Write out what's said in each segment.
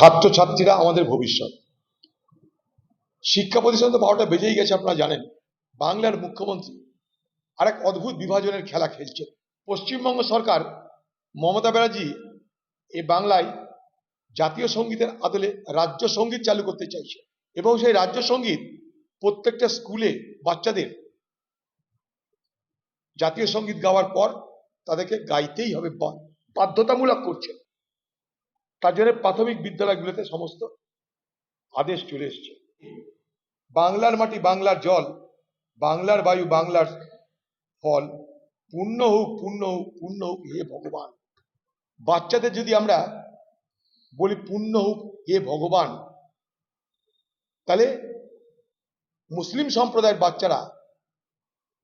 ছাত্রছাত্রীরা আমাদের ভবিষ্যৎ। শিক্ষা প্রতিষ্ঠান তো বারোটা বেজেই গেছে, আপনারা জানেন। বাংলার মুখ্যমন্ত্রী আর এক অদ্ভুত বিভাজনের খেলা খেলছে পশ্চিমবঙ্গ সরকার মমতা ব্যানার্জি এই বাংলায় জাতীয় সঙ্গীতের আদলে রাজ্য সংগীত চালু করতে চাইছে এবং সেই রাজ্য সংগীত প্রত্যেকটা স্কুলে বাচ্চাদের জাতীয় সংগীত গাওয়ার পর তাদেরকে গাইতেই হবে বাধ্যতামূলক করছে তার জন্য প্রাথমিক বিদ্যালয়গুলোতে সমস্ত আদেশ চলে এসছে। বাংলার মাটি বাংলার জল, বাংলার বায়ু বাংলার ফল, পূর্ণ হোক পূর্ণ হোক পূর্ণ হোক, হে ভগবান। বাচ্চাদের যদি আমরা বলি পূর্ণ হোক, হে ভগবান, তাহলে মুসলিম সম্প্রদায়ের বাচ্চারা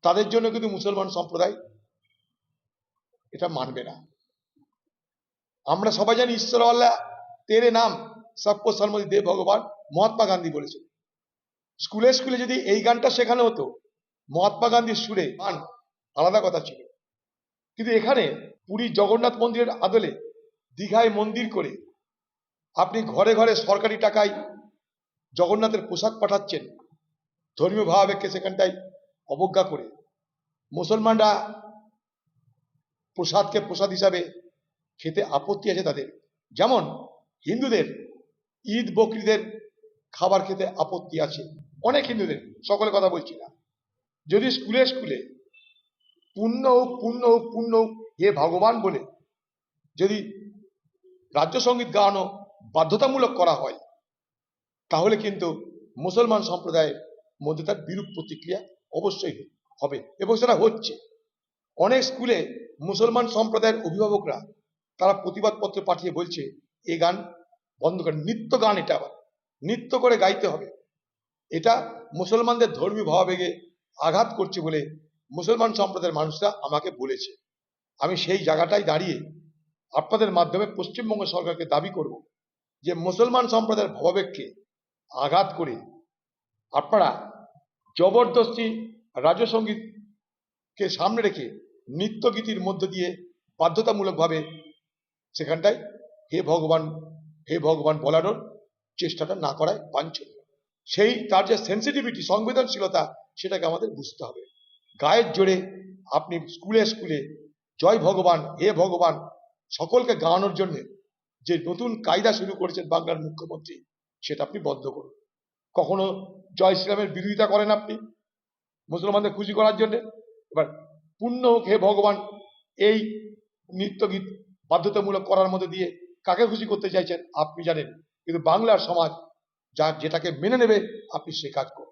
তাদের জন্য কিন্তু মুসলমান সম্প্রদায় এটা মানবে না। আমরা সবাই জানি ঈশ্বর আল্লাহ, তেরে নাম সবকো সন্মতি দেব ভগবান, মহাত্মা গান্ধী বলেছেন। স্কুলে স্কুলে যদি এই গানটা শেখানো হতো, মহাত্মা গান্ধীর সুরে গান আলাদা কথা ছিল। কিন্তু এখানে পুরী জগন্নাথ মন্দিরের আদলে দীঘায় মন্দির করে আপনি ঘরে ঘরে সরকারি টাকায় জগন্নাথের পোশাক পাঠাচ্ছেন, ধর্মীয় ভাবাবেগকে সেখানটায় অবজ্ঞা করে। মুসলমানরা প্রসাদকে প্রসাদ হিসাবে খেতে আপত্তি আছে তাদের। যেমন হিন্দুদের, ঈদ বকরিদের খাবার খেতে আপত্তি আছে। অনেক হিন্দুদের সকলে কথা বলছি না। যদি স্কুলে স্কুলে পূর্ণ হোক পূর্ণ হোক পূর্ণ হোক, হে ভগবান বলে যদি রাজ্য সংগীত গাওয়ানো বাধ্যতামূলক করা হয়, তাহলে কিন্তু মুসলমান সম্প্রদায়ের মধ্যে তার বিরূপ প্রতিক্রিয়া অবশ্যই হবে এবং সেটা হচ্ছে। অনেক স্কুলে মুসলমান সম্প্রদায়ের অভিভাবকরা তারা প্রতিবাদপত্র পাঠিয়ে বলছে এই গান বন্ধ করে। নিত্য গান এটা আবার। নৃত্য করে গাইতে হবে। এটা মুসলমানদের ধর্মীয় ভাবাবেগে আঘাত করছে বলে মুসলমান সম্প্রদায়ের মানুষরা আমাকে বলেছে। আমি সেই জায়গাটায় দাঁড়িয়ে আপনাদের মাধ্যমে পশ্চিমবঙ্গ সরকারকে দাবি করব যে মুসলমান সম্প্রদায়ের ভাবাবেগকে আঘাত করে আপনারা জবরদস্তি রাজ্য সঙ্গীতকে সামনে রেখে নৃত্যগীতির মধ্য দিয়ে বাধ্যতামূলকভাবে সেখানটায় হে ভগবান হে ভগবান বলানোর চেষ্টাটা না করায় বাঞ্ছনীয়। সেই, তার যে সেন্সিটিভিটি সংবেদনশীলতা, সেটাকে আমাদের বুঝতে হবে। গায়ের জোরে আপনি স্কুলে স্কুলে জয় ভগবান, হে ভগবান, সকলকে গাওয়ানোর জন্য যে নতুন কায়দা শুরু করেছেন বাংলার মুখ্যমন্ত্রী, সেটা আপনি বন্ধ করুন। কখনো জয় শ্রীরামের বিরোধিতা করেন আপনি মুসলমানদের খুশি করার জন্য? এবার পূর্ণ হোক হে ভগবান, এই নৃত্যগীত বাধ্যতামূলক করার মধ্যে দিয়ে কাকে খুশি করতে চাইছেন, আপনি জানেন। কিন্তু বাংলার সমাজ যা যেটাকে মেনে নেবে, আপনি সে কাজ করুন।